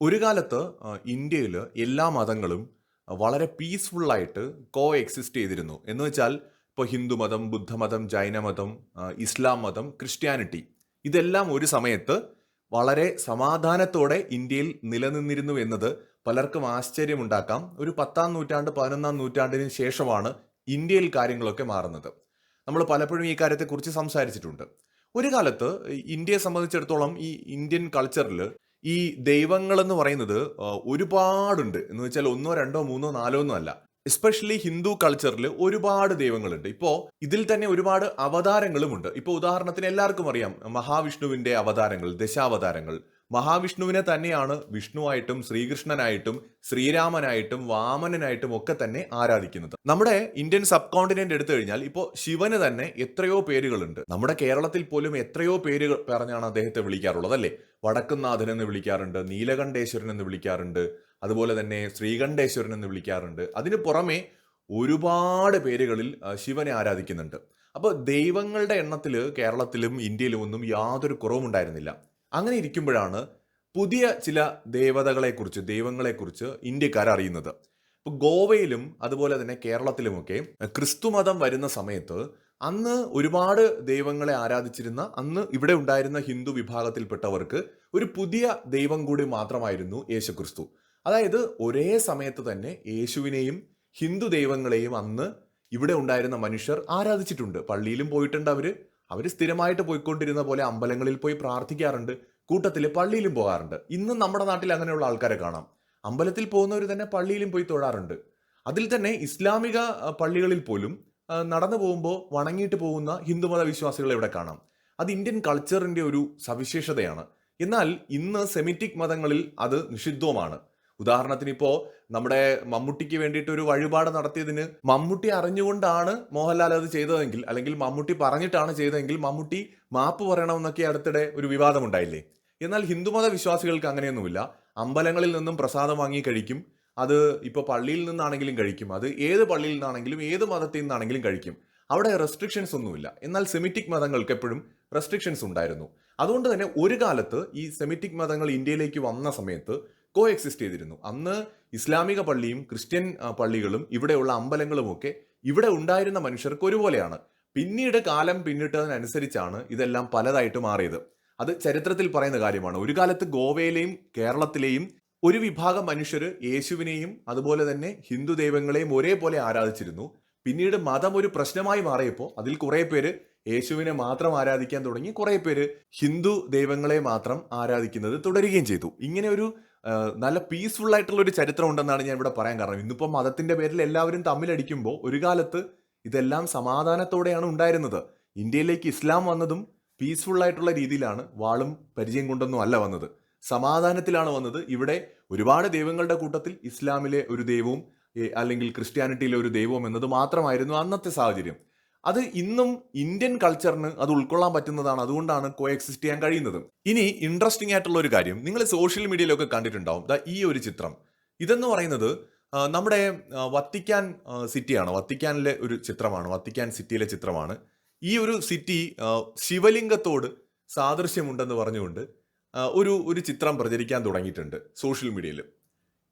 ഒരു കാലത്ത് ഇന്ത്യയിൽ എല്ലാ മതങ്ങളും വളരെ പീസ്ഫുള്ളായിട്ട് കോ എക്സിസ്റ്റ് ചെയ്തിരുന്നു. എന്ന് വെച്ചാൽ ഇപ്പോൾ ഹിന്ദുമതം ബുദ്ധമതം ജൈനമതം ഇസ്ലാം മതം ക്രിസ്ത്യാനിറ്റി. ഇതെല്ലാം ഒരു സമയത്ത് വളരെ സമാധാനത്തോടെ ഇന്ത്യയിൽ നിലനിന്നിരുന്നു എന്നത് പലർക്കും ആശ്ചര്യമുണ്ടാക്കാം. ഒരു പത്താം നൂറ്റാണ്ട് പതിനൊന്നാം നൂറ്റാണ്ടിന് ശേഷമാണ് ഇന്ത്യയിൽ കാര്യങ്ങളൊക്കെ മാറുന്നത്. നമ്മൾ പലപ്പോഴും ഈ കാര്യത്തെക്കുറിച്ച് സംസാരിച്ചിട്ടുണ്ട്. ഒരു കാലത്ത് ഇന്ത്യയെ സംബന്ധിച്ചിടത്തോളം ഈ ഇന്ത്യൻ കൾച്ചറിൽ ഈ ദൈവങ്ങൾ എന്ന് പറയുന്നത് ഒരുപാടുണ്ട്. എന്ന് വെച്ചാൽ ഒന്നോ രണ്ടോ മൂന്നോ നാലോ ഒന്നും അല്ല. എസ്പെഷ്യലി ഹിന്ദു കൾച്ചറിൽ ഒരുപാട് ദൈവങ്ങളുണ്ട്. ഇപ്പോൾ ഇതിൽ തന്നെ ഒരുപാട് അവതാരങ്ങളുമുണ്ട്. ഇപ്പോൾ ഉദാഹരണത്തിന് എല്ലാവർക്കും അറിയാം മഹാവിഷ്ണുവിന്റെ അവതാരങ്ങൾ ദശാവതാരങ്ങൾ മഹാവിഷ്ണുവിനെ തന്നെയാണ് വിഷ്ണുവായിട്ടും ശ്രീകൃഷ്ണനായിട്ടും ശ്രീരാമനായിട്ടും വാമനനായിട്ടും ഒക്കെ തന്നെ ആരാധിക്കുന്നത്. നമ്മുടെ ഇന്ത്യൻ സബ് കോണ്ടിനെന്റ് എടുത്തു കഴിഞ്ഞാൽ ഇപ്പോൾ ശിവന് തന്നെ എത്രയോ പേരുകളുണ്ട്. നമ്മുടെ കേരളത്തിൽ പോലും എത്രയോ പേരുകൾ പറഞ്ഞാണ് അദ്ദേഹത്തെ വിളിക്കാറുള്ളത് അല്ലേ? വടക്കുന്നാഥൻ എന്ന് വിളിക്കാറുണ്ട് നീലകണ്ഠേശ്വരൻ എന്ന് വിളിക്കാറുണ്ട് അതുപോലെ തന്നെ ശ്രീകണ്ഠേശ്വരൻ എന്ന് വിളിക്കാറുണ്ട്. അതിന് പുറമെ ഒരുപാട് പേരുകളിൽ ശിവനെ ആരാധിക്കുന്നുണ്ട്. അപ്പോൾ ദൈവങ്ങളുടെ എണ്ണത്തിൽ കേരളത്തിലും ഇന്ത്യയിലും ഒന്നും യാതൊരു കുറവും ഉണ്ടായിരുന്നില്ല അങ്ങനെ ഇരിക്കുമ്പോഴാണ് പുതിയ ചില ദേവതകളെക്കുറിച്ച് ദൈവങ്ങളെക്കുറിച്ച് ഇന്ത്യക്കാർ അറിയുന്നത്. ഇപ്പോൾ ഗോവയിലും അതുപോലെ തന്നെ കേരളത്തിലുമൊക്കെ ക്രിസ്തുമതം വരുന്ന സമയത്ത് അന്ന് ഒരുപാട് ദൈവങ്ങളെ ആരാധിച്ചിരുന്ന അന്ന് ഇവിടെ ഉണ്ടായിരുന്ന ഹിന്ദു വിഭാഗത്തിൽപ്പെട്ടവർക്ക് ഒരു പുതിയ ദൈവം കൂടി മാത്രമായിരുന്നു യേശുക്രിസ്തു. അതായത് ഒരേ സമയത്ത് തന്നെ യേശുവിനെയും ഹിന്ദു ദൈവങ്ങളെയും അന്ന് ഇവിടെ ഉണ്ടായിരുന്ന മനുഷ്യർ ആരാധിച്ചിട്ടുണ്ട്. പള്ളിയിലും പോയിട്ടുണ്ട് അവർ. അവർ സ്ഥിരമായിട്ട് പോയിക്കൊണ്ടിരുന്ന പോലെ അമ്പലങ്ങളിൽ പോയി പ്രാർത്ഥിക്കാറുണ്ട് കൂട്ടത്തിൽ പള്ളിയിലും പോകാറുണ്ട്. ഇന്നും നമ്മുടെ നാട്ടിൽ അങ്ങനെയുള്ള ആൾക്കാരെ കാണാം. അമ്പലത്തിൽ പോകുന്നവർ തന്നെ പള്ളിയിലും പോയി തൊഴാറുണ്ട്. അതിൽ തന്നെ ഇസ്ലാമിക പള്ളികളിൽ പോലും നടന്നു പോകുമ്പോൾ വണങ്ങിയിട്ട് പോകുന്ന ഹിന്ദുമത വിശ്വാസികളെ ഇവിടെ കാണാം. അത് ഇന്ത്യൻ കൾച്ചറിന്റെ ഒരു സവിശേഷതയാണ്. എന്നാൽ ഇന്ന് സെമിറ്റിക് മതങ്ങളിൽ അത് നിഷിദ്ധവുമാണ്. ഉദാഹരണത്തിന് ഇപ്പോ നമ്മുടെ മമ്മൂട്ടിക്ക് വേണ്ടിയിട്ട് ഒരു വഴിപാട് നടത്തിയതിന് മമ്മൂട്ടി അറിഞ്ഞുകൊണ്ടാണ് മോഹൻലാൽ അത് ചെയ്തതെങ്കിൽ അല്ലെങ്കിൽ മമ്മൂട്ടി പറഞ്ഞിട്ടാണ് ചെയ്തതെങ്കിൽ മമ്മൂട്ടി മാപ്പ് പറയണമെന്നൊക്കെ അടുത്തിടെ ഒരു വിവാദമുണ്ടായില്ലേ എന്നാൽ ഹിന്ദുമത വിശ്വാസികൾക്ക് അങ്ങനെയൊന്നുമില്ല. അമ്പലങ്ങളിൽ നിന്നും പ്രസാദം വാങ്ങി കഴിക്കും. അത് ഇപ്പോൾ പള്ളിയിൽ നിന്നാണെങ്കിലും കഴിക്കും. അത് ഏത് പള്ളിയിൽ നിന്നാണെങ്കിലും ഏത് മതത്തിൽ നിന്നാണെങ്കിലും കഴിക്കും. അവിടെ റെസ്ട്രിക്ഷൻസ് ഒന്നുമില്ല. എന്നാൽ സെമിറ്റിക് മതങ്ങൾക്ക് എപ്പോഴും റെസ്ട്രിക്ഷൻസ് ഉണ്ടായിരുന്നു. അതുകൊണ്ട് തന്നെ ഒരു കാലത്ത് ഈ സെമിറ്റിക് മതങ്ങൾ ഇന്ത്യയിലേക്ക് വന്ന സമയത്ത് കോ എക്സിസ്റ്റ് ചെയ്തിരുന്നു. അന്ന് ഇസ്ലാമിക പള്ളിയും ക്രിസ്ത്യൻ പള്ളികളും ഇവിടെയുള്ള അമ്പലങ്ങളുമൊക്കെ ഇവിടെ ഉണ്ടായിരുന്ന മനുഷ്യർക്ക് ഒരുപോലെയാണ്. പിന്നീട് കാലം പിന്നിട്ടതിനനുസരിച്ചാണ് ഇതെല്ലാം പലതായിട്ട് മാറിയത്. അത് ചരിത്രത്തിൽ പറയുന്ന കാര്യമാണ്. ഒരു കാലത്ത് ഗോവയിലെയും കേരളത്തിലെയും ഒരു വിഭാഗം മനുഷ്യർ യേശുവിനെയും അതുപോലെ തന്നെ ഹിന്ദു ദൈവങ്ങളെയും ഒരേപോലെ ആരാധിച്ചിരുന്നു. പിന്നീട് മതം ഒരു പ്രശ്നമായി മാറിയപ്പോൾ അതിൽ കുറെ പേര് യേശുവിനെ മാത്രം ആരാധിക്കാൻ തുടങ്ങി. കുറെ പേര് ഹിന്ദു ദൈവങ്ങളെ മാത്രം ആരാധിക്കുന്നത് തുടരുകയും ചെയ്തു. ഇങ്ങനെ ഒരു നല്ല പീസ്ഫുൾ ആയിട്ടുള്ള ഒരു ചരിത്രം ഉണ്ടെന്നാണ് ഞാൻ ഇവിടെ പറയാൻ കാരണം. ഇന്നിപ്പോൾ മതത്തിന്റെ പേരിൽ എല്ലാവരും തമ്മിലടിക്കുമ്പോൾ ഒരു കാലത്ത് ഇതെല്ലാം സമാധാനത്തോടെയാണ് ഉണ്ടായിരുന്നത്. ഇന്ത്യയിലേക്ക് ഇസ്ലാം വന്നതും പീസ്ഫുൾ ആയിട്ടുള്ള രീതിയിലാണ് വാളും പരിചയം കൊണ്ടൊന്നും അല്ല വന്നത്. സമാധാനത്തിലാണ് വന്നത്. ഇവിടെ ഒരുപാട് ദൈവങ്ങളുടെ കൂട്ടത്തിൽ ഇസ്ലാമിലെ ഒരു ദൈവവും അല്ലെങ്കിൽ ക്രിസ്ത്യാനിറ്റിയിലെ ഒരു ദൈവവും എന്നത് മാത്രമായിരുന്നു അന്നത്തെ സാഹചര്യം. അത് ഇന്നും ഇന്ത്യൻ കൾച്ചറിന് അത് ഉൾക്കൊള്ളാൻ പറ്റുന്നതാണ് അതുകൊണ്ടാണ് കോ എക്സിസ്റ്റ് ചെയ്യാൻ കഴിയുന്നത്. ഇനി ഇൻട്രസ്റ്റിംഗ് ആയിട്ടുള്ള ഒരു കാര്യം. നിങ്ങൾ സോഷ്യൽ മീഡിയയിലൊക്കെ കണ്ടിട്ടുണ്ടാവും. ദാ ഈ ഒരു ചിത്രം. ഇതെന്ന് പറയുന്നത് നമ്മുടെ വത്തിക്കാൻ സിറ്റിയാണ്. വത്തിക്കാനിലെ ഒരു ചിത്രമാണ്. വത്തിക്കാൻ സിറ്റിയിലെ ചിത്രമാണ്. ഈ ഒരു സിറ്റി ശിവലിംഗത്തോട് സാദൃശ്യമുണ്ടെന്ന് പറഞ്ഞുകൊണ്ട് ഒരു ഒരു ചിത്രം പ്രചരിക്കാൻ തുടങ്ങിയിട്ടുണ്ട് സോഷ്യൽ മീഡിയയിൽ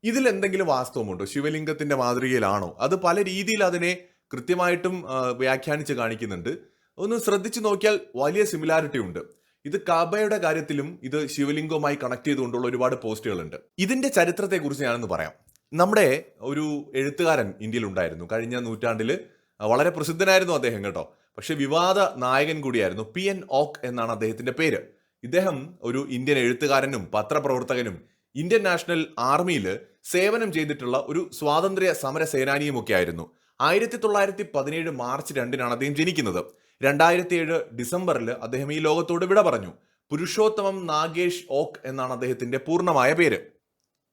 ഇതിൽ എന്തെങ്കിലും വാസ്തവമുണ്ടോ? ശിവലിംഗത്തിന്റെ മാതൃകയിലാണോ? അത് പല രീതിയിൽ അതിനെ കൃത്യമായിട്ടും വ്യാഖ്യാനിച്ച് കാണിക്കുന്നുണ്ട്. ഒന്ന് ശ്രദ്ധിച്ചു നോക്കിയാൽ വലിയ സിമിലാരിറ്റി ഉണ്ട്. ഇത് കാബയുടെ കാര്യത്തിലും ഇത് ശിവലിംഗവുമായി കണക്ട് ചെയ്തുകൊണ്ടുള്ള ഒരുപാട് പോസ്റ്റുകളുണ്ട്. ഇതിന്റെ ചരിത്രത്തെക്കുറിച്ച് ഞാനൊന്ന് പറയാം. നമ്മുടെ ഒരു എഴുത്തുകാരൻ ഇന്ത്യയിൽ ഉണ്ടായിരുന്നു കഴിഞ്ഞ നൂറ്റാണ്ടിൽ വളരെ പ്രസിദ്ധനായിരുന്നു അദ്ദേഹം കേട്ടോ. പക്ഷെ വിവാദ നായകൻ കൂടിയായിരുന്നു പി എൻ ഓക്ക് എന്നാണ് അദ്ദേഹത്തിന്റെ പേര്. ഇദ്ദേഹം ഒരു ഇന്ത്യൻ എഴുത്തുകാരനും പത്രപ്രവർത്തകനും ഇന്ത്യൻ നാഷണൽ ആർമിയിൽ സേവനം ചെയ്തിട്ടുള്ള ഒരു സ്വാതന്ത്ര്യ സമര സേനാനിയുമൊക്കെ ആയിരുന്നു. ആയിരത്തി തൊള്ളായിരത്തി പതിനേഴ് മാർച്ച് രണ്ടിനാണ് അദ്ദേഹം ജനിക്കുന്നത്. രണ്ടായിരത്തി ഏഴ് ഡിസംബറിൽ അദ്ദേഹം ഈ ലോകത്തോട് വിട പറഞ്ഞു. പുരുഷോത്തമം നാഗേഷ് ഓക്ക് എന്നാണ് അദ്ദേഹത്തിന്റെ പൂർണമായ പേര്.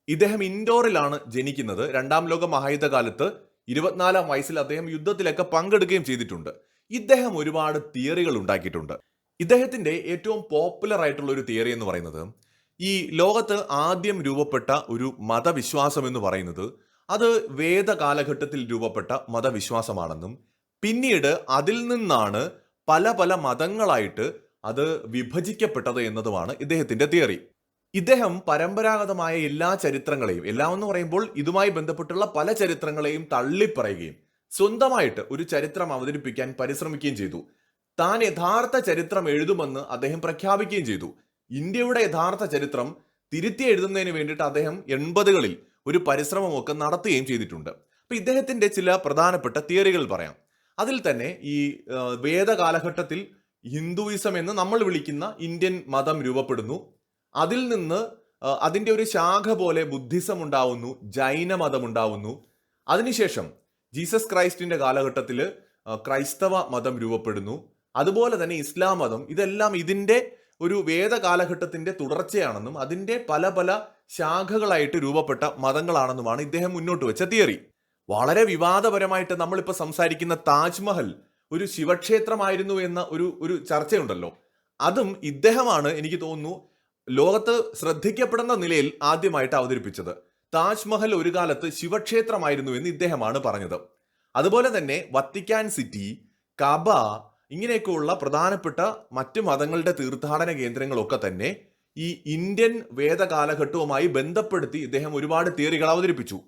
ഇദ്ദേഹം ഇൻഡോറിലാണ് ജനിക്കുന്നത്. രണ്ടാം ലോക മഹായുദ്ധകാലത്ത് ഇരുപത്തിനാലാം വയസ്സിൽ അദ്ദേഹം യുദ്ധത്തിലൊക്കെ പങ്കെടുക്കുകയും ചെയ്തിട്ടുണ്ട്. ഇദ്ദേഹം ഒരുപാട് തിയറികൾ ഉണ്ടാക്കിയിട്ടുണ്ട്. ഇദ്ദേഹത്തിന്റെ ഏറ്റവും പോപ്പുലർ ആയിട്ടുള്ള ഒരു തിയറി എന്ന് പറയുന്നത് ഈ ലോകത്ത് ആദ്യം രൂപപ്പെട്ട ഒരു മതവിശ്വാസം എന്ന് പറയുന്നത് അത് വേദകാലഘട്ടത്തിൽ രൂപപ്പെട്ട മതവിശ്വാസമാണെന്നും പിന്നീട് അതിൽ നിന്നാണ് പല പല മതങ്ങളായിട്ട് അത് വിഭജിക്കപ്പെട്ടത് എന്നതുമാണ് ഇദ്ദേഹത്തിന്റെ തിയറി. ഇദ്ദേഹം പരമ്പരാഗതമായ എല്ലാ ചരിത്രങ്ങളെയും എല്ലാം എന്ന് പറയുമ്പോൾ ഇതുമായി ബന്ധപ്പെട്ടുള്ള പല ചരിത്രങ്ങളെയും തള്ളിപ്പറയുകയും സ്വന്തമായിട്ട് ഒരു ചരിത്രം അവതരിപ്പിക്കാൻ പരിശ്രമിക്കുകയും ചെയ്തു. താൻ യഥാർത്ഥ ചരിത്രം എഴുതുമെന്ന് അദ്ദേഹം പ്രഖ്യാപിക്കുകയും ചെയ്തു. ഇന്ത്യയുടെ യഥാർത്ഥ ചരിത്രം തിരുത്തി എഴുതുന്നതിന് വേണ്ടിയിട്ട് അദ്ദേഹം എൺപതുകളിൽ ഒരു പരിശ്രമമൊക്കെ നടത്തുകയും ചെയ്തിട്ടുണ്ട്. അപ്പൊ ഇദ്ദേഹത്തിന്റെ ചില പ്രധാനപ്പെട്ട തിയറികൾ പറയാം. അതിൽ തന്നെ ഈ വേദകാലഘട്ടത്തിൽ വേദ കാലഘട്ടത്തിൽ ഹിന്ദുയിസം എന്ന് നമ്മൾ വിളിക്കുന്ന ഇന്ത്യൻ മതം രൂപപ്പെടുന്നു. അതിൽ നിന്ന് അതിന്റെ ഒരു ശാഖ പോലെ ബുദ്ധിസം ഉണ്ടാവുന്നു ജൈന മതം ഉണ്ടാവുന്നു. അതിനുശേഷം ജീസസ് ക്രൈസ്റ്റിന്റെ കാലഘട്ടത്തിൽ ക്രൈസ്തവ മതം രൂപപ്പെടുന്നു. അതുപോലെ തന്നെ ഇസ്ലാം മതം ഇതെല്ലാം ഇതിന്റെ ഒരു വേദ കാലഘട്ടത്തിന്റെ തുടർച്ചയാണെന്നും അതിന്റെ പല പല ശാഖകളായിട്ട് രൂപപ്പെട്ട മതങ്ങളാണെന്നുമാണ് ഇദ്ദേഹം മുന്നോട്ട് വെച്ച തിയറി. വളരെ വിവാദപരമായിട്ട് നമ്മളിപ്പോൾ സംസാരിക്കുന്ന താജ്മഹൽ ഒരു ശിവക്ഷേത്രമായിരുന്നു എന്ന ഒരു ഒരു ചർച്ചയുണ്ടല്ലോ. അതും ഇദ്ദേഹമാണ് എനിക്ക് തോന്നുന്നു ലോകത്ത് ശ്രദ്ധിക്കപ്പെടുന്ന നിലയിൽ ആദ്യമായിട്ട് അവതരിപ്പിച്ചത്. താജ്മഹൽ ഒരു കാലത്ത് ശിവക്ഷേത്രമായിരുന്നു എന്ന് ഇദ്ദേഹമാണ് പറഞ്ഞത്. അതുപോലെ തന്നെ വത്തിക്കാൻ സിറ്റി കബ ഇങ്ങനെയൊക്കെയുള്ള പ്രധാനപ്പെട്ട മറ്റ് മതങ്ങളുടെ തീർത്ഥാടന കേന്ദ്രങ്ങളൊക്കെ തന്നെ ഈ ഇന്ത്യൻ വേദകാലഘട്ടവുമായി ബന്ധപ്പെടുത്തി ഇദ്ദേഹം ഒരുപാട് തിയറികൾ അവതരിപ്പിച്ചു.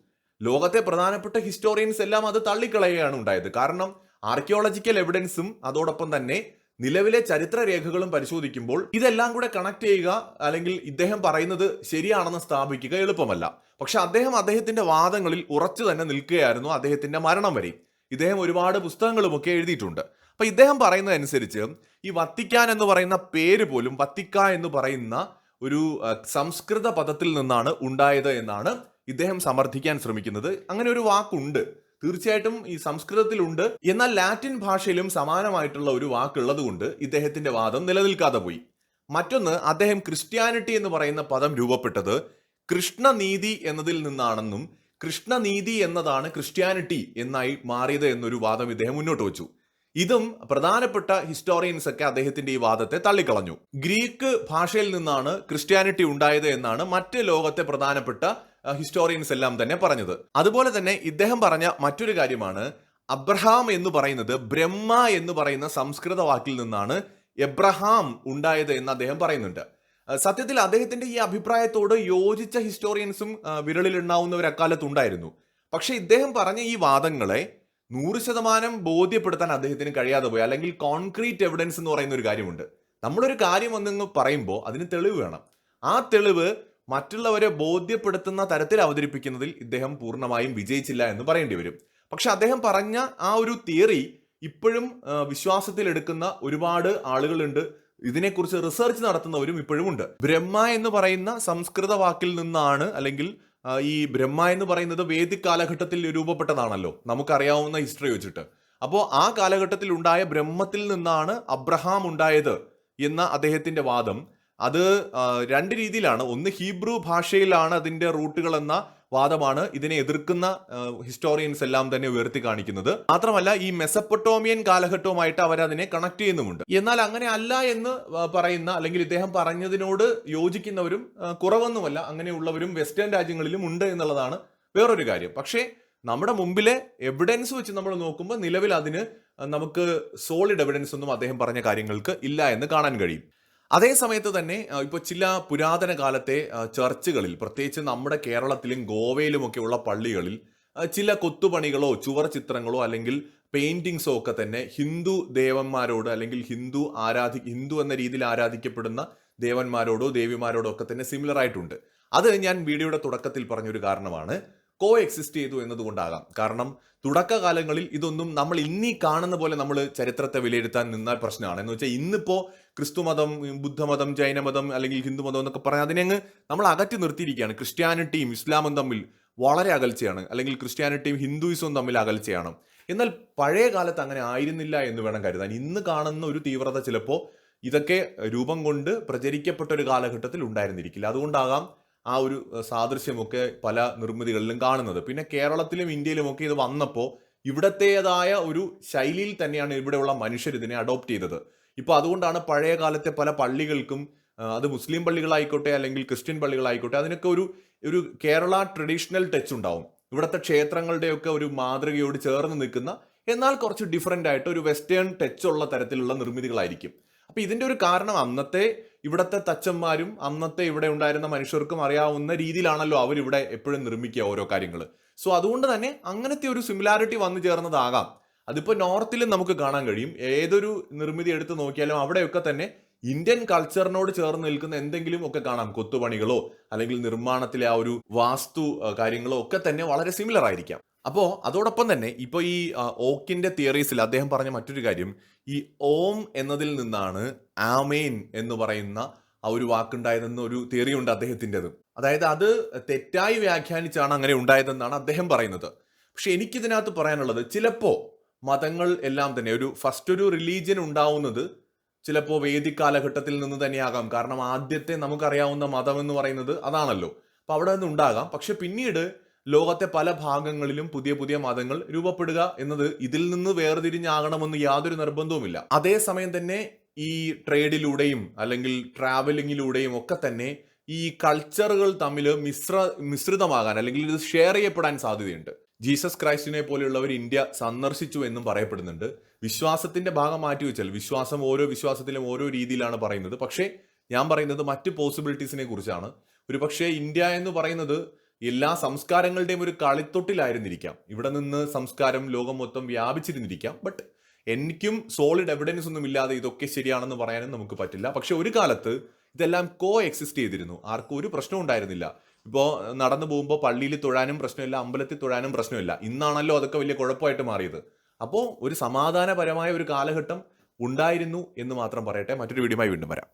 ലോകത്തെ പ്രധാനപ്പെട്ട ഹിസ്റ്റോറിയൻസ് എല്ലാം അത് തള്ളിക്കളയുകയാണ് ഉണ്ടായത്. കാരണം ആർക്കിയോളജിക്കൽ എവിഡൻസും അതോടൊപ്പം തന്നെ നിലവിലെ ചരിത്ര രേഖകളും പരിശോധിക്കുമ്പോൾ ഇതെല്ലാം കൂടെ കണക്ട് ചെയ്യുക അല്ലെങ്കിൽ ഇദ്ദേഹം പറയുന്നത് ശരിയാണെന്ന് സ്ഥാപിക്കുക എളുപ്പമല്ല. പക്ഷെ അദ്ദേഹം അദ്ദേഹത്തിന്റെ വാദങ്ങളിൽ ഉറച്ചു തന്നെ നിൽക്കുകയായിരുന്നു അദ്ദേഹത്തിന്റെ മരണം വരെ. ഇദ്ദേഹം ഒരുപാട് പുസ്തകങ്ങളുമൊക്കെ എഴുതിയിട്ടുണ്ട്. അപ്പൊ ഇദ്ദേഹം പറയുന്നതനുസരിച്ച് ഈ വത്തിക്കാൻ എന്ന് പറയുന്ന പേര് പോലും വത്തിക്ക എന്ന് പറയുന്ന ഒരു സംസ്കൃത പദത്തിൽ നിന്നാണ് ഉണ്ടായത് എന്നാണ് ഇദ്ദേഹം സമർത്ഥിക്കാൻ ശ്രമിക്കുന്നത്. അങ്ങനെ ഒരു വാക്കുണ്ട്. തീർച്ചയായിട്ടും ഈ സംസ്കൃതത്തിലുണ്ട്. എന്നാൽ ലാറ്റിൻ ഭാഷയിലും സമാനമായിട്ടുള്ള ഒരു വാക്കുള്ളത് കൊണ്ട് ഇദ്ദേഹത്തിന്റെ വാദം നിലനിൽക്കാതെ പോയി. മറ്റൊന്ന് അദ്ദേഹം ക്രിസ്ത്യാനിറ്റി എന്ന് പറയുന്ന പദം രൂപപ്പെട്ടത് കൃഷ്ണനീതി എന്നതിൽ നിന്നാണെന്നും കൃഷ്ണനീതി എന്നതാണ് ക്രിസ്ത്യാനിറ്റി എന്നായി മാറിയത് എന്നൊരു വാദം ഇദ്ദേഹം മുന്നോട്ട് വെച്ചു. ഇതും പ്രധാനപ്പെട്ട ഹിസ്റ്റോറിയൻസ് ഒക്കെ അദ്ദേഹത്തിന്റെ ഈ വാദത്തെ തള്ളിക്കളഞ്ഞു. ഗ്രീക്ക് ഭാഷയിൽ നിന്നാണ് ക്രിസ്ത്യാനിറ്റി ഉണ്ടായത് എന്നാണ് മറ്റ് ലോകത്തെ പ്രധാനപ്പെട്ട ഹിസ്റ്റോറിയൻസ് എല്ലാം തന്നെ പറഞ്ഞത്. അതുപോലെ തന്നെ ഇദ്ദേഹം പറഞ്ഞ മറ്റൊരു കാര്യമാണ് അബ്രഹാം എന്ന് പറയുന്നത് ബ്രഹ്മ എന്ന് പറയുന്ന സംസ്കൃത വാക്കിൽ നിന്നാണ് എബ്രഹാം ഉണ്ടായത് എന്ന് അദ്ദേഹം പറയുന്നുണ്ട്. സത്യത്തിൽ അദ്ദേഹത്തിന്റെ ഈ അഭിപ്രായത്തോട് യോജിച്ച ഹിസ്റ്റോറിയൻസും വിരളിലുണ്ടാവുന്ന ഒരു ഉണ്ടായിരുന്നു. പക്ഷെ ഇദ്ദേഹം പറഞ്ഞ ഈ വാദങ്ങളെ നൂറ് ശതമാനം ബോധ്യപ്പെടുത്താൻ അദ്ദേഹത്തിന് കഴിയാതെ പോയി. അല്ലെങ്കിൽ കോൺക്രീറ്റ് എവിഡൻസ് എന്ന് പറയുന്ന ഒരു കാര്യമുണ്ട്. നമ്മളൊരു കാര്യം ഒന്നെന്ന് പറയുമ്പോൾ അതിന് തെളിവ് വേണം. ആ തെളിവ് മറ്റുള്ളവരെ ബോധ്യപ്പെടുത്തുന്ന തരത്തിൽ അവതരിപ്പിക്കുന്നതിൽ ഇദ്ദേഹം പൂർണമായും വിജയിച്ചില്ല എന്ന് പറയേണ്ടി വരും. പക്ഷെ അദ്ദേഹം പറഞ്ഞ ആ ഒരു തിയറി ഇപ്പോഴും വിശ്വാസത്തിലെടുക്കുന്ന ഒരുപാട് ആളുകളുണ്ട്. ഇതിനെക്കുറിച്ച് റിസർച്ച് നടത്തുന്നവരും ഇപ്പോഴും ഉണ്ട് ബ്രഹ്മ എന്ന് പറയുന്ന സംസ്കൃത വാക്കിൽ നിന്നാണ് അല്ലെങ്കിൽ ഈ ബ്രഹ്മ എന്ന് പറയുന്നത് വേദിക് കാലഘട്ടത്തിൽ രൂപപ്പെട്ടതാണല്ലോ. നമുക്കറിയാവുന്ന ഹിസ്റ്ററി വെച്ചിട്ട്. അപ്പോൾ ആ കാലഘട്ടത്തിൽ ഉണ്ടായ ബ്രഹ്മത്തിൽ നിന്നാണ് അബ്രഹാം ഉണ്ടായത് എന്ന അദ്ദേഹത്തിന്റെ വാദം. അത് രണ്ട് രീതിയിലാണ്. ഒന്ന് ഹീബ്രു ഭാഷയിലാണ് അതിന്റെ റൂട്ടുകൾ എന്ന വാദമാണ് ഇതിനെ എതിർക്കുന്ന ഹിസ്റ്റോറിയൻസ് എല്ലാം തന്നെ ഉയർത്തി കാണിക്കുന്നത്. മാത്രമല്ല ഈ മെസപ്പൊട്ടോമിയൻ കാലഘട്ടവുമായിട്ട് അവർ അതിനെ കണക്ട് ചെയ്യുന്നുമുണ്ട്. എന്നാൽ അങ്ങനെ അല്ല എന്ന് പറയുന്ന അല്ലെങ്കിൽ ഇദ്ദേഹം പറഞ്ഞതിനോട് യോജിക്കുന്നവരും കുറവൊന്നുമല്ല. അങ്ങനെയുള്ളവരും വെസ്റ്റേൺ രാജ്യങ്ങളിലും ഉണ്ട് എന്നുള്ളതാണ് വേറൊരു കാര്യം. പക്ഷേ നമ്മുടെ മുമ്പിലെ എവിഡൻസ് വെച്ച് നമ്മൾ നോക്കുമ്പോൾ നിലവിൽ അതിന് നമുക്ക് സോളിഡ് എവിഡൻസ് ഒന്നും അദ്ദേഹം പറഞ്ഞ കാര്യങ്ങൾക്ക് ഇല്ല എന്ന് കാണാൻ കഴിയും. അതേ സമയത്ത് തന്നെ ഇപ്പോൾ ചില പുരാതന കാലത്തെ ചർച്ചുകളിൽ പ്രത്യേകിച്ച് നമ്മുടെ കേരളത്തിലും ഗോവയിലുമൊക്കെ ഉള്ള പള്ളികളിൽ ചില കൊത്തുപണികളോ ചുവർ ചിത്രങ്ങളോ അല്ലെങ്കിൽ പെയിന്റിങ്സോ ഒക്കെ തന്നെ ഹിന്ദു ദേവന്മാരോട് അല്ലെങ്കിൽ ഹിന്ദു ആരാധി ഹിന്ദു എന്ന രീതിയിൽ ആരാധിക്കപ്പെടുന്ന ദേവന്മാരോടോ ദേവിമാരോടോ ഒക്കെ തന്നെ സിമിലർ ആയിട്ടുണ്ട്. അത് ഞാൻ വീഡിയോയുടെ തുടക്കത്തിൽ പറഞ്ഞൊരു കാരണമാണ്. കോ എക്സിസ്റ്റ് ചെയ്തു എന്നതുകൊണ്ടാകാം. കാരണം തുടക്കകാലങ്ങളിൽ ഇതൊന്നും നമ്മൾ ഇന്നീ കാണുന്ന പോലെ നമ്മൾ ചരിത്രത്തെ വിലയിരുത്താൻ നിന്നാൽ പ്രശ്നമാണ്. എന്ന് വെച്ചാൽ ഇന്നിപ്പോ ക്രിസ്തുമതം ബുദ്ധമതം ജൈനമതം അല്ലെങ്കിൽ ഹിന്ദുമതം എന്നൊക്കെ പറഞ്ഞാൽ അതിനെ അങ്ങ് നമ്മൾ അകറ്റി നിർത്തിയിരിക്കുകയാണ്. ക്രിസ്ത്യാനിറ്റിയും ഇസ്ലാമും തമ്മിൽ വളരെ അകൽച്ചയാണ്. അല്ലെങ്കിൽ ക്രിസ്ത്യാനിറ്റിയും ഹിന്ദുയിസവും തമ്മിൽ അകൽച്ചയാണ്. എന്നാൽ പഴയ കാലത്ത് അങ്ങനെ ആയിരുന്നില്ല എന്ന് വേണം കരുതാൻ. ഇന്ന് കാണുന്ന ഒരു തീവ്രത ചിലപ്പോൾ ഇതൊക്കെ രൂപം കൊണ്ട് പ്രചരിക്കപ്പെട്ട ഒരു കാലഘട്ടത്തിൽ ഉണ്ടായിരുന്നിരിക്കില്ല. അതുകൊണ്ടാകാം ആ ഒരു സാദൃശ്യമൊക്കെ പല നിർമ്മിതികളിലും കാണുന്നത്. പിന്നെ കേരളത്തിലും ഇന്ത്യയിലുമൊക്കെ ഇത് വന്നപ്പോൾ ഇവിടത്തേതായ ഒരു ശൈലിയിൽ തന്നെയാണ് ഇവിടെയുള്ള മനുഷ്യർ ഇതിനെ അഡോപ്റ്റ് ചെയ്തത്. ഇപ്പൊ അതുകൊണ്ടാണ് പഴയ കാലത്തെ പല പള്ളികൾക്കും അത് മുസ്ലിം പള്ളികളായിക്കോട്ടെ അല്ലെങ്കിൽ ക്രിസ്ത്യൻ പള്ളികളായിക്കോട്ടെ അതിനൊക്കെ ഒരു ഒരു കേരള ട്രഡീഷണൽ ടച്ച് ഉണ്ടാവും. ഇവിടുത്തെ ക്ഷേത്രങ്ങളുടെയൊക്കെ ഒരു മാതൃകയോട് ചേർന്ന് നിൽക്കുന്ന എന്നാൽ കുറച്ച് ഡിഫറെന്റ് ആയിട്ട് ഒരു വെസ്റ്റേൺ ടച്ച് ഉള്ള തരത്തിലുള്ള നിർമ്മിതികളായിരിക്കും. അപ്പൊ ഇതിന്റെ ഒരു കാരണം അന്നത്തെ ഇവിടത്തെ തച്ചന്മാരും അന്നത്തെ ഇവിടെ ഉണ്ടായിരുന്ന മനുഷ്യർക്കും അറിയാവുന്ന രീതിയിലാണല്ലോ അവരിവിടെ എപ്പോഴും നിർമ്മിക്കുക ഓരോ കാര്യങ്ങൾ. സോ അതുകൊണ്ട് തന്നെ അങ്ങനത്തെ ഒരു സിമിലാരിറ്റി വന്നു ചേർന്നതാകാം. അതിപ്പോൾ നോർത്തിലും നമുക്ക് കാണാൻ കഴിയും. ഏതൊരു നിർമ്മിതി എടുത്ത് നോക്കിയാലും അവിടെയൊക്കെ തന്നെ ഇന്ത്യൻ കൾച്ചറിനോട് ചേർന്ന് നിൽക്കുന്ന എന്തെങ്കിലും ഒക്കെ കാണാം. കൊത്തുപണികളോ അല്ലെങ്കിൽ നിർമ്മാണത്തിലെ ആ ഒരു വാസ്തു കാര്യങ്ങളോ ഒക്കെ തന്നെ വളരെ സിമിലർ ആയിരിക്കാം. അപ്പോൾ അതോടൊപ്പം തന്നെ ഇപ്പോൾ ഈ ഓക്കിന്റെ തിയറീസിൽ അദ്ദേഹം പറഞ്ഞ മറ്റൊരു കാര്യം ഈ ഓം എന്നതിൽ നിന്നാണ് ആമേൻ എന്ന് പറയുന്ന ആ ഒരു വാക്കുണ്ടായതെന്ന ഒരു തിയറി ഉണ്ട് അദ്ദേഹത്തിന്റെത്. അതായത് അത് തെറ്റായി വ്യാഖ്യാനിച്ചാണ് അങ്ങനെ ഉണ്ടായതെന്നാണ് അദ്ദേഹം പറയുന്നത്. പക്ഷെ എനിക്കിതിനകത്ത് പറയാനുള്ളത് ചിലപ്പോൾ മതങ്ങൾ എല്ലാം തന്നെ ഒരു ഫസ്റ്റ് ഒരു റിലീജിയൻ ഉണ്ടാവുന്നത് ചിലപ്പോൾ വേദിക് കാലഘട്ടത്തിൽ നിന്ന് തന്നെയാകാം. കാരണം ആദ്യത്തെ നമുക്കറിയാവുന്ന മതം എന്ന് പറയുന്നത് അതാണല്ലോ. അപ്പൊ അവിടെ നിന്ന് ഉണ്ടാകാം പക്ഷെ പിന്നീട് ലോകത്തെ പല ഭാഗങ്ങളിലും പുതിയ പുതിയ മതങ്ങൾ രൂപപ്പെടുക എന്നത് ഇതിൽ നിന്ന് വേർതിരിഞ്ഞാകണമെന്ന് യാതൊരു നിർബന്ധവുമില്ല. അതേസമയം തന്നെ ഈ ട്രേഡിലൂടെയും അല്ലെങ്കിൽ ട്രാവലിങ്ങിലൂടെയും ഒക്കെ തന്നെ ഈ കൾച്ചറുകൾ തമ്മിൽ മിശ്ര മിശ്രിതമാകാൻ അല്ലെങ്കിൽ ഇത് ഷെയർ ചെയ്യപ്പെടാൻ സാധ്യതയുണ്ട്. ജീസസ് ക്രൈസ്റ്റിനെ പോലെയുള്ളവർ ഇന്ത്യ സന്ദർശിച്ചു എന്നും പറയപ്പെടുന്നുണ്ട്. വിശ്വാസത്തിന്റെ ഭാഗം മാറ്റി വെച്ചാൽ വിശ്വാസം ഓരോ വിശ്വാസത്തിലും ഓരോ രീതിയിലാണ് പറയുന്നത്. പക്ഷേ ഞാൻ പറയുന്നത് മറ്റ് പോസിബിലിറ്റീസിനെ കുറിച്ചാണ്. ഒരു പക്ഷേ ഇന്ത്യ എന്ന് പറയുന്നത് എല്ലാ സംസ്കാരങ്ങളുടെയും ഒരു കളിത്തൊട്ടിലായിരുന്നിരിക്കാം. ഇവിടെ നിന്ന് സംസ്കാരം ലോകം മൊത്തം വ്യാപിച്ചിരുന്നിരിക്കാം. ബട്ട് എനിക്കും സോളിഡ് എവിഡൻസ് ഒന്നും ഇല്ലാതെ ഇതൊക്കെ ശരിയാണെന്ന് പറയാനും നമുക്ക് പറ്റില്ല. പക്ഷെ ഒരു കാലത്ത് ഇതെല്ലാം കോ എക്സിസ്റ്റ് ചെയ്തിരുന്നു. ആർക്കും ഒരു പ്രശ്നവും ഉണ്ടായിരുന്നില്ല. ഇപ്പോൾ നടന്നു പോകുമ്പോൾ പള്ളിയിൽ തൊഴാനും പ്രശ്നമില്ല അമ്പലത്തിൽ തൊഴാനും പ്രശ്നമില്ല. ഇന്നാണല്ലോ അതൊക്കെ വലിയ കുഴപ്പമായിട്ട് മാറിയത്. അപ്പോൾ ഒരു സമാധാനപരമായ ഒരു കാലഘട്ടം ഉണ്ടായിരുന്നു എന്ന് മാത്രം പറയട്ടെ. മറ്റൊരു വീഡിയോയുമായി വീണ്ടും വരാം.